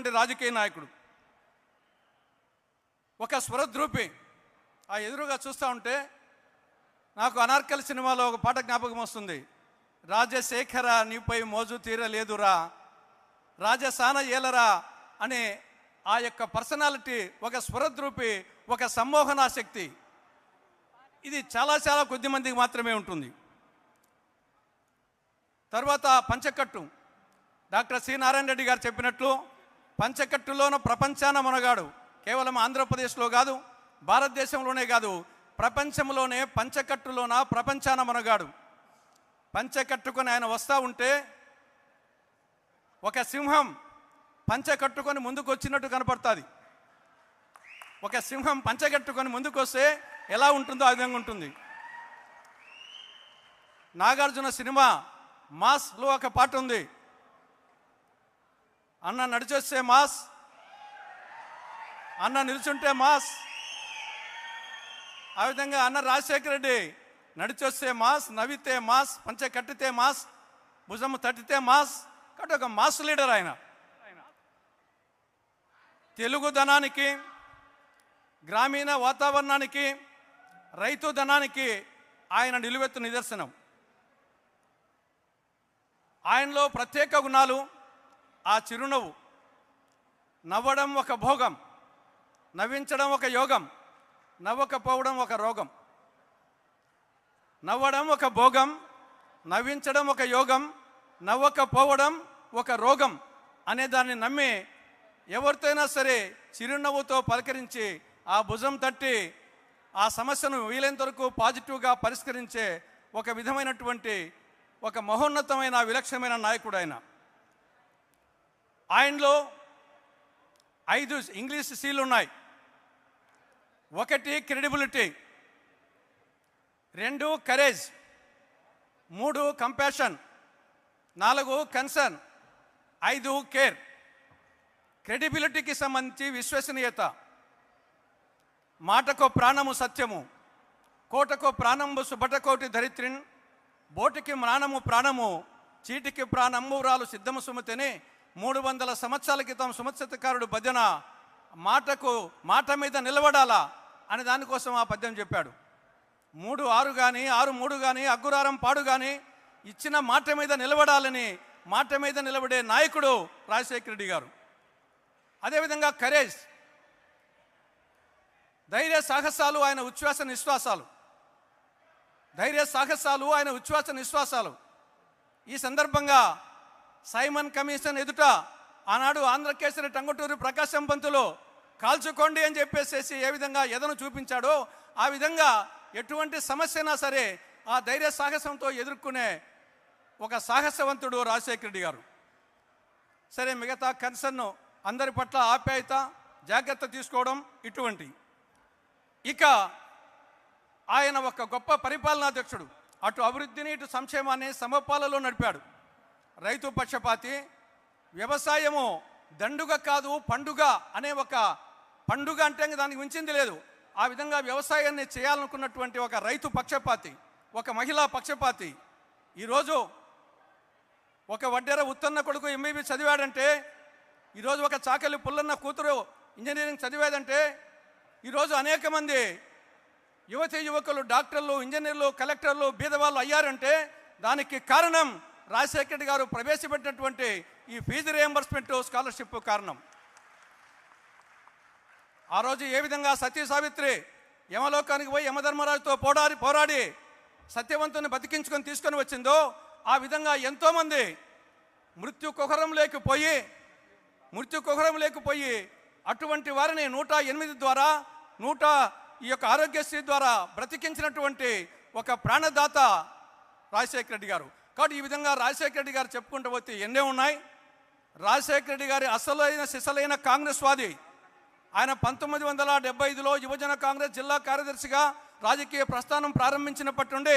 ఉన్నటువంటి రాజకీయ నాయకుడు. ఒక స్వరద్రూపి. ఆ ఎదురుగా చూస్తూ ఉంటే నాకు అనార్కల్ సినిమాలో ఒక పాట జ్ఞాపకం వస్తుంది. రాజశేఖర నీపై మోజు తీరలేదురా. రాజసాన ఏలరా అనే ఆ యొక్క పర్సనాలిటీ ఒక స్వరద్రూపి ఒక సమ్మోహనాశక్తి ఇది చాలా చాలా కొద్ది మందికి మాత్రమే ఉంటుంది. తర్వాత పంచకట్టు. డాక్టర్ సి నారాయణ రెడ్డి గారు చెప్పినట్లు పంచకట్టులోన ప్రపంచాన మునగాడు. కేవలం ఆంధ్రప్రదేశ్లో కాదు భారతదేశంలోనే కాదు ప్రపంచంలోనే పంచకట్టులోన ప్రపంచాన మునగాడు. పంచకట్టుకొని ఆయన వస్తూ ఉంటే ఒక సింహం పంచె కట్టుకొని ముందుకు వచ్చినట్టు కనపడుతుంది. ఒక సింహం పంచె కట్టుకొని ముందుకు వస్తే ఎలా ఉంటుందో ఆ విధంగా ఉంటుంది. నాగార్జున సినిమా మాస్లో ఒక పాట ఉంది. అన్న నడిచొస్తే మాస్. అన్న నిల్చుంటే మాస్. ఆ విధంగా అన్న రాజశేఖర రెడ్డి నడిచొస్తే మాస్ నవ్వితే మాస్ పంచె కట్టితే మాస్ భుజము తట్టితే మాస్. కాబట్టి ఒక మాస్ లీడర్ ఆయన. తెలుగుదనానికి గ్రామీణ వాతావరణానికి రైతు ధనానికి ఆయన నిలువెత్తు నిదర్శనం. ఆయనలో ప్రత్యేక గుణాలు ఆ చిరునవ్వు. నవ్వడం ఒక భోగం. నవ్వించడం ఒక యోగం. నవ్వకపోవడం ఒక రోగం. నవ్వడం ఒక భోగం. నవ్వించడం ఒక యోగం. నవ్వకపోవడం ఒక రోగం అనే దాన్ని నమ్మి ఎవరితో అయినా సరే చిరునవ్వుతో పలకరించి ఆ భుజం తట్టి ఆ సమస్యను వీలైనంత వరకు పాజిటివ్గా పరిష్కరించే ఒక విధమైనటువంటి ఒక మహోన్నతమైన విలక్షణమైన నాయకుడు ఆయన. ఆయనలో ఐదు ఇంగ్లీష్ సీలు ఉన్నాయి. ఒకటి క్రెడిబిలిటీ రెండు కరేజ్ మూడు కంపాషన్ నాలుగు కన్సర్న్ ఐదు కేర్. క్రెడిబిలిటీకి సంబంధించి విశ్వసనీయత. మాటకో ప్రాణము సత్యము కోటకో ప్రాణంబు సుభటకోటి ధరిత్రిన్ బోటికి ప్రాణము ప్రాణము చీటికి ప్రాణంబురాలు సిద్ధము సుమతిని మూడు వందల సంవత్సరాల క్రితం సుమత్సతకారుడు భజన మాటకు మాట మీద నిలబడాలా అని దానికోసం ఆ పద్యం చెప్పాడు. మూడు ఆరు కానీ ఆరు మూడు కానీ అగ్గురారం పాడు కానీ ఇచ్చిన మాట మీద నిలబడాలని మాట మీద నిలబడే నాయకుడు రాజశేఖర రెడ్డి గారు. అదేవిధంగా కరేజ్ ధైర్య సాహసాలు ఆయన ఉచ్ఛ్వాస నిశ్వాసాలు. ధైర్య సాహసాలు ఆయన ఉచ్ఛ్వాస నిశ్వాసాలు. ఈ సందర్భంగా సైమన్ కమిషన్ ఎదుట ఆనాడు ఆంధ్రకేసరి టంగుటూరి ప్రకాశం పంతులు కాల్చుకోండి అని చెప్పేసేసి ఏ విధంగా ఎదను చూపించాడో ఆ విధంగా ఎటువంటి సమస్యనా సరే ఆ ధైర్య సాహసంతో ఎదుర్కొనే ఒక సాహసవంతుడు రాజశేఖర రెడ్డి గారు. సరే మిగతా కన్సర్న్ అందరి పట్ల ఆప్యాయత జాగ్రత్త తీసుకోవడం ఇటువంటి. ఇక ఆయన ఒక గొప్ప పరిపాలనాధ్యక్షుడు. అటు అభివృద్ధిని ఇటు సంక్షేమాన్ని సమపాలలో నడిపాడు. రైతు పక్షపాతి వ్యవసాయము దండుగ కాదు పండుగ అనే ఒక పండుగ అంటే దానికి మించింది లేదు. ఆ విధంగా వ్యవసాయాన్ని చేయాలనుకున్నటువంటి ఒక రైతు పక్షపాతి ఒక మహిళా పక్షపాతి ఈరోజు ఒక వడ్డెర ఉత్తన్న కొడుకు ఎంబీబీ చదివాడంటే ఈరోజు ఒక చాకలి పుల్లన్న కూతురు ఇంజనీరింగ్ చదివేదంటే ఈరోజు అనేక మంది యువతి యువకులు డాక్టర్లు ఇంజనీర్లు కలెక్టర్లు బీదవాళ్ళు అయ్యారంటే దానికి కారణం రాజశేఖర రెడ్డి గారు ప్రవేశపెట్టినటువంటి ఈ ఫీజు రియంబర్స్మెంట్ స్కాలర్షిప్ కారణం. ఆ రోజు ఏ విధంగా సతీ సావిత్రి యమలోకానికి పోయి యమధర్మరాజుతో పోరాడి పోరాడి సత్యవంతుని బతికించుకొని తీసుకొని వచ్చిందో ఆ విధంగా ఎంతోమంది మృత్యు కుహరం లేకపోయి మృత్యు కుహరం లేకపోయి అటువంటి వారిని నూట ఎనిమిది ద్వారా నూట ఈ యొక్క ఆరోగ్యశ్రీ ద్వారా బ్రతికించినటువంటి ఒక ప్రాణదాత రాజశేఖర రెడ్డి గారు. కాబట్టి ఈ విధంగా రాజశేఖర రెడ్డి గారు చెప్పుకుంటూ పోతే ఎన్నే ఉన్నాయి. రాజశేఖర రెడ్డి గారి అసలైన సిసలైన కాంగ్రెస్ వాది. ఆయన పంతొమ్మిది వందల డెబ్బై ఐదులో యువజన కాంగ్రెస్ జిల్లా కార్యదర్శిగా రాజకీయ ప్రస్థానం ప్రారంభించినప్పటి నుండి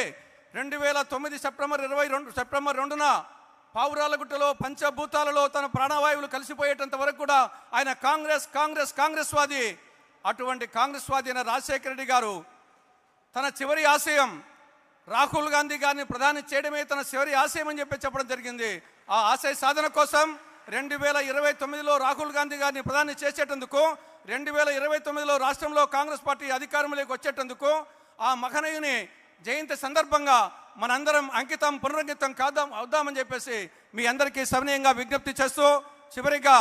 రెండు వేల తొమ్మిది సెప్టెంబర్ ఇరవై రెండు సెప్టెంబర్ రెండున పావురాలగుట్టలో పంచభూతాలలో తన ప్రాణవాయువులు కలిసిపోయేటంత వరకు కూడా ఆయన కాంగ్రెస్ కాంగ్రెస్ కాంగ్రెస్ వాది. అటువంటి కాంగ్రెస్ వాది అయిన రాజశేఖర రెడ్డి గారు తన చివరి ఆశయం రాహుల్ గాంధీ గారిని ప్రధాని చేయడమే తన చివరి ఆశయం అని చెప్పి చెప్పడం జరిగింది. ఆ ఆశయ సాధన కోసం రెండు వేల ఇరవై తొమ్మిదిలో రాహుల్ గాంధీ గారిని ప్రధాని చేసేటందుకు రెండు వేల ఇరవై తొమ్మిదిలో రాష్ట్రంలో కాంగ్రెస్ పార్టీ అధికారంలోకి వచ్చేటందుకు ఆ మహనీయుని జయంతి సందర్భంగా మనందరం అంకితం పునరంకితం కాదాం అవుదామని చెప్పేసి మీ అందరికీ సవినయంగా విజ్ఞప్తి చేస్తూ చివరిగా